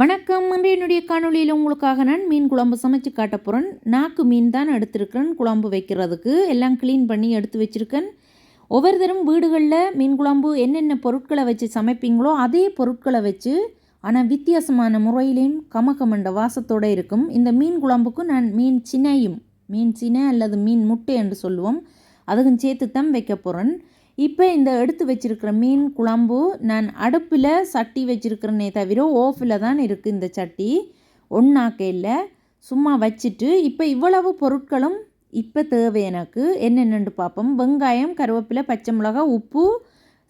வணக்கம். இன்று என்னுடைய காணொளியில் உங்களுக்காக நான் மீன் குழம்பு சமைச்சு காட்ட போகிறேன் நாக்கு மீன் தான் எடுத்திருக்கிறேன். குழம்பு வைக்கிறதுக்கு எல்லாம் க்ளீன் பண்ணி எடுத்து வச்சுருக்கேன். ஒவ்வொரு தரம் வீடுகளில் மீன் குழம்பு என்னென்ன பொருட்களை வச்சு சமைப்பீங்களோ அதே பொருட்களை வச்சு ஆனால் வித்தியாசமான முறையிலையும் கமக்கமண்ட வாசத்தோடு இருக்கும். இந்த மீன் குழம்புக்கு நான் மீன் சினையும் மீன் சினை அல்லது மீன் முட்டை என்று சொல்லுவோம். அதுக்கும் சேர்த்து தான் வைக்க போகிறேன் இப்போ இந்த எடுத்து வச்சிருக்கிற மீன் குழம்பு நான் அடுப்பில் சட்டி வச்சுருக்கிறேனே தவிர ஓஃபில் தான் இருக்குது இந்த சட்டி. ஒன்றாக்கையில் சும்மா வச்சுட்டு இப்போ இவ்வளவு பொருட்களும் இப்போ தேவை எனக்கு. என்னென்னு பார்ப்போம் வெங்காயம் கருவேப்பிலை பச்சை மிளகாய் உப்பு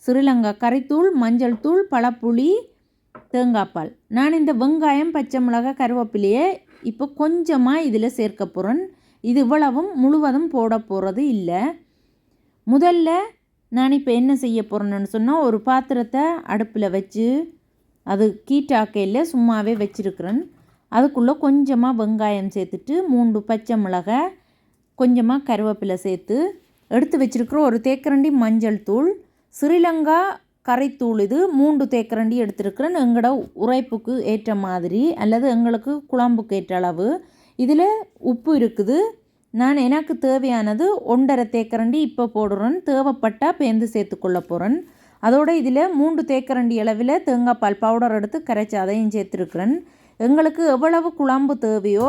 ஸ்ரீலங்கா கறித்தூள் மஞ்சள் தூள் பழப்புளி தேங்காய்பால் நான் இந்த வெங்காயம் பச்சை மிளகாய் கருவேப்பிலையை இப்போ கொஞ்சமாக இதில் சேர்க்க போகிறேன் இது இவ்வளவும் முழுவதும் போட போகிறது இல்லை. முதல்ல நான் இப்போ என்ன செய்ய போகிறேன்னு சொன்னால் ஒரு பாத்திரத்தை அடுப்பில் வச்சு அது கீட்டாக்கையில் சும்மாவே வச்சுருக்கிறேன். அதுக்குள்ளே கொஞ்சமாக வெங்காயம் சேர்த்துட்டு மூன்று பச்சை மிளகாய் கொஞ்சமாக கருவேப்பிலை சேர்த்து எடுத்து வச்சுருக்கிற ஒரு தேக்கரண்டி மஞ்சள் தூள் ஸ்ரீலங்கா கரைத்தூள் இது மூன்று தேக்கரண்டி எடுத்துருக்கிறேன். எங்களோட உரைப்புக்கு ஏற்ற மாதிரி அல்லது எங்களுக்கு குழம்புக்கு ஏற்ற அளவு. இதில் உப்பு இருக்குது. நான் எனக்கு தேவையானது ஒன்றரை தேக்கரண்டி இப்போ போடுறேன். தேவைப்பட்டால் பேந்து சேர்த்துக்கொள்ள போகிறேன் அதோடு இதில் மூன்று தேக்கரண்டி அளவில் தேங்காய் பால் பவுடர் எடுத்து கரைச்சி அதையும் சேர்த்துருக்குறேன். எங்களுக்கு எவ்வளவு குழம்பு தேவையோ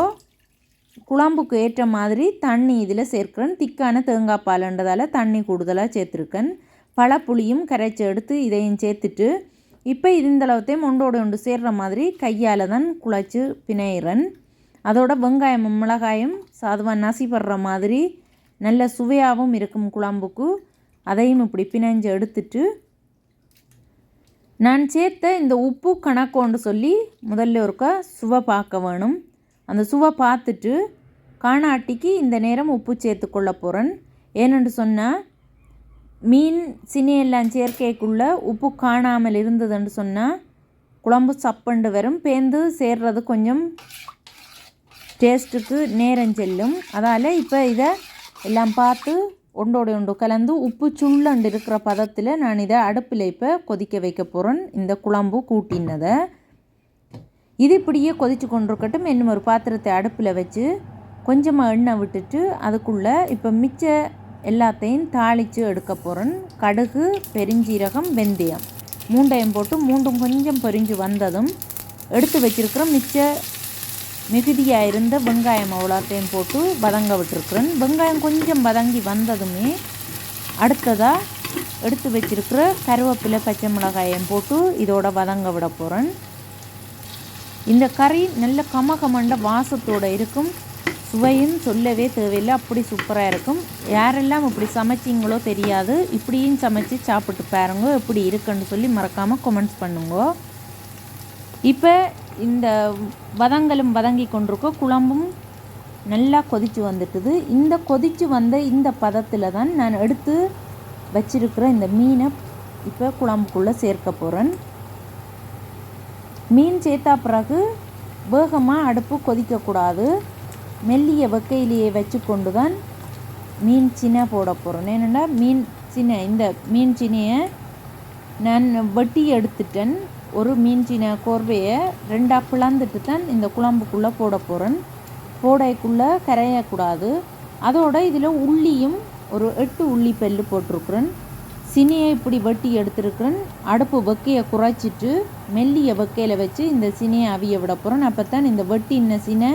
குழம்புக்கு ஏற்ற மாதிரி தண்ணி இதில் சேர்க்குறேன். திக்கான தேங்காய் பால்ன்றதால் தண்ணி கூடுதலாக சேர்த்துருக்கேன். பழப்புளியும் கரைச்சி எடுத்து இதையும் சேர்த்துட்டு இப்போ இந்தளவுத்தையும் ஒன்றோடு ஒன்று சேர்கிற மாதிரி கையால் தான் குழச்சி பிணையிறேன். அதோட வெங்காயமும் மிளகாயும் சாதுவாக நசிப்படுற மாதிரி நல்ல சுவையாகவும் இருக்கும் குழம்புக்கு. அதையும் இப்படி பிணைஞ்சு எடுத்துட்டு நான் சேர்த்த இந்த உப்பு கணக்கோண்டு சொல்லி முதல்ல ஒருக்கா சுவை பார்க்க வேணும். அந்த சுவை பார்த்துட்டு காணாட்டிக்கு இந்த நேரம் உப்பு சேர்த்து கொள்ள போகிறேன் ஏனென்று சொன்னால் மீன் சினியெல்லாம் சேர்க்கைக்குள்ளே உப்பு காணாமல் இருந்ததுன்னு சொன்னால் குழம்பு சப்பண்டு வரும் பேந்து சேர்றது கொஞ்சம் டேஸ்ட்டுக்கு நேரம் செல்லும். அதால் இப்போ இதை எல்லாம் பார்த்து ஒன்றோட ஒன்று கலந்து உப்பு சுள்ளண்டு இருக்கிற பதத்தில் நான் இதை அடுப்பில் இப்போ கொதிக்க வைக்க போகிறேன் இந்த குழம்பு கூட்டினதை. இது இப்படியே கொதித்து கொண்டிருக்கட்டும். இன்னும் ஒரு பாத்திரத்தை அடுப்பில் வச்சு கொஞ்சமாக எண்ணெய் விட்டுட்டு அதுக்குள்ளே இப்போ மிச்ச எல்லாத்தையும் தாளித்து எடுக்க போகிறேன் கடுகு பெருஞ்சீரகம் வெந்தயம். மூண்டையும் போட்டு மூண்டும் கொஞ்சம் பொரிஞ்சு வந்ததும் எடுத்து வச்சுருக்கிற மிச்ச மிகுதியாக இருந்த வெங்காயம் அவ்வளோத்தையும் போட்டு வதங்க விட்டுருக்குறேன். வெங்காயம் கொஞ்சம் வதங்கி வந்ததுமே அடுத்ததாக எடுத்து வச்சிருக்கிற கருவேப்பிலை பச்சை மிளகாயம் போட்டு இதோட வதங்க விட போகிறேன் இந்த கறி நல்ல கமகமண்ட வாசத்தோடு இருக்கும். சுவையும் சொல்லவே தேவையில்லை. அப்படி சூப்பராக இருக்கும். யாரெல்லாம் இப்படி சமைச்சிங்களோ தெரியாது. இப்படியும் சமைச்சு சாப்பிட்டு பாருங்க எப்படி இருக்குன்னு சொல்லி மறக்காமல் கமெண்ட்ஸ் பண்ணுங்க. இப்போ இந்த வதங்களும் வதங்கி கொண்டிருக்க குழம்பும் நல்லா கொதித்து வந்துட்டுது. இந்த கொதித்து வந்த இந்த பதத்தில் தான் நான் எடுத்து வச்சிருக்கிற இந்த மீனை இப்போ குழம்புக்குள்ளே சேர்க்க போகிறேன் மீன் சேர்த்தா பிறகு வேகமாக அடுப்பு கொதிக்கக்கூடாது மெல்லிய வெக்கையிலேயே வச்சு கொண்டு தான் மீன் சின்ன போட போகிறோம் ஏன்னா மீன் சின்ன இந்த மீன் சின்னையை நான் வெட்டி எடுத்துட்டேன். ஒரு மீன்சின கோர்வையை ரெண்டாக பிளந்துட்டு தான் இந்த குழம்புக்குள்ளே போட போகிறேன் போடைக்குள்ளே கரையக்கூடாது. அதோட இதில் உள்ளியும் ஒரு எட்டு உள்ளி பல்லு போட்டிருக்குறேன். சினியை இப்படி வெட்டி எடுத்துருக்குறேன். அடுப்பு வெக்கையை குறைச்சிட்டு மெல்லிய வெக்கையில் வச்சு இந்த சினியை அவிய விட போகிறேன் அப்போ தான் இந்த வெட்டின சினை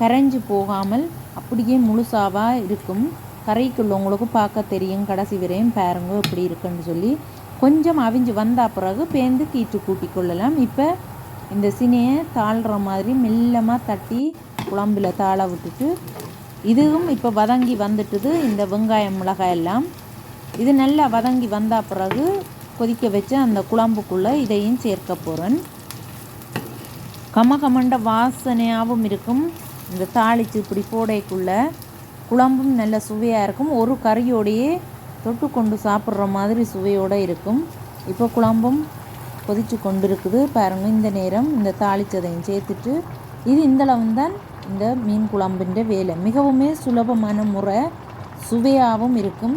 கரைஞ்சி போகாமல் அப்படியே முழுசாவாக இருக்கும். கரைக்குள்ளவங்களுக்கு பார்க்க தெரியும். கடைசி வரையும் பாருங்க எப்படி இருக்குன்னு சொல்லி. கொஞ்சம் அவிஞ்சு வந்த பிறகு பேந்து கீற்று கூட்டி கொள்ளலாம். இப்போ இந்த சினையை தாழ்கிற மாதிரி மெல்லமாக தட்டி குழம்பில் தாழ விட்டுட்டு இதுவும் இப்போ வதங்கி வந்துட்டுது இந்த வெங்காயம் மிளகாய் எல்லாம். இது நல்லா வதங்கி வந்த பிறகு கொதிக்க வச்சு அந்த குழம்புக்குள்ளே இதையும் சேர்க்க போகிறேன் கமகமண்ட வாசனையாகவும் இருக்கும். இந்த தாளித்து இப்படி போடைக்குள்ளே குழம்பும் நல்ல சுவையாக இருக்கும். ஒரு கறியோடையே தொட்டு கொண்டு சாப்பிட்ற மாதிரி சுவையோடு இருக்கும். இப்போ குழம்பும் கொதித்து கொண்டு இருக்குது பாருங்கள் இந்த நேரம் இந்த தாளிச்சதையும் சேர்த்துட்டு இது இந்தளவு தான் இந்த மீன் குழம்புன்ற வேலை. மிகவுமே சுலபமான முறை சுவையாகவும் இருக்கும்.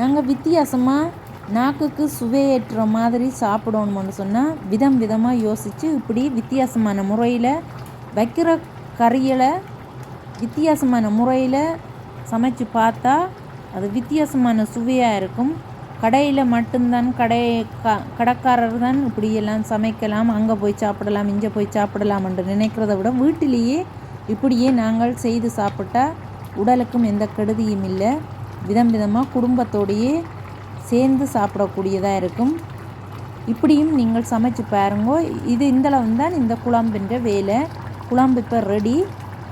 நாங்கள் வித்தியாசமாக நாக்குக்கு சுவையேற்ற மாதிரி சாப்பிடணும்னு சொன்னால் விதம் விதமாக யோசித்து இப்படி வித்தியாசமான முறையில் வைக்கிற கறிகளை வித்தியாசமான முறையில் சமைச்சு பார்த்தா அது வித்தியாசமான சுவையாக இருக்கும். கடையில் மட்டும்தான் கடை க கடைக்காரர் தான் இப்படியெல்லாம் சமைக்கலாம் அங்கே போய் சாப்பிடலாம் இங்கே போய் சாப்பிடலாம் என்று நினைக்கிறத விட வீட்டிலேயே இப்படியே நாங்கள் செய்து சாப்பிட்டா உடலுக்கும் எந்த கெடுதியும் இல்லை. விதம் விதமாக குடும்பத்தோடையே சேர்ந்து சாப்பிடக்கூடியதாக இருக்கும். இப்படியும் நீங்கள் சமைச்சு பாருங்க இது இந்தளவு தான் இந்த குழம்புன்ற வேலை. குழம்பு இப்போ ரெடி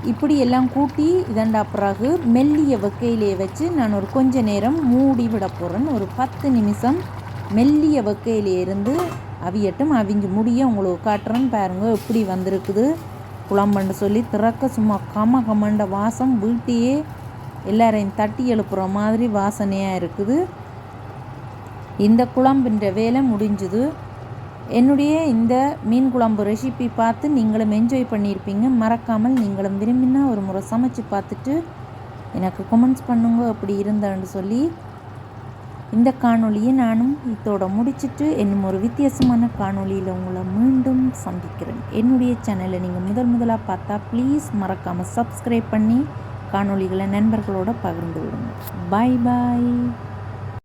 இப்படி எல்லாம் கூட்டி இதண்டா பிறகு மெல்லிய வெக்கையிலே வச்சு நான் ஒரு கொஞ்ச நேரம் மூடி விட போகிறேன் ஒரு பத்து நிமிஷம் மெல்லிய வெக்கையிலே இருந்து அவியட்டும் அவிஞ்சு முடிய உங்களுக்கு காட்டுறேன்னு பாருங்க எப்படி வந்திருக்குது. குழம்புன்னு சொல்லி திறக்க சும்மா கம கமண்ட வாசம் வீட்டையே எல்லாரையும் தட்டி எழுப்புற மாதிரி வாசனையாக இருக்குது. இந்த குழம்புன்ற வேலை முடிஞ்சுது. என்னுடைய இந்த மீன் குழம்பு ரெசிபி பார்த்து நீங்களும் என்ஜாய் பண்ணியிருப்பீங்க. மறக்காமல் நீங்களும் விரும்பினா ஒரு முறை சமைச்சு பார்த்துட்டு எனக்கு கமெண்ட்ஸ் பண்ணுங்க அப்படி இருந்தேன்னு சொல்லி. இந்த காணொலியை நானும் இதோட முடிச்சிட்டு இன்னும் ஒரு வித்தியாசமான காணொளியில் உங்களை மீண்டும் சந்திக்கிறேன். என்னுடைய சேனலை நீங்கள் முதல் முதலாக பார்த்தா ப்ளீஸ் மறக்காமல் சப்ஸ்கிரைப் பண்ணி காணொளிகளை நண்பர்களோட பகிர்ந்து விடுங்க. பாய் பாய்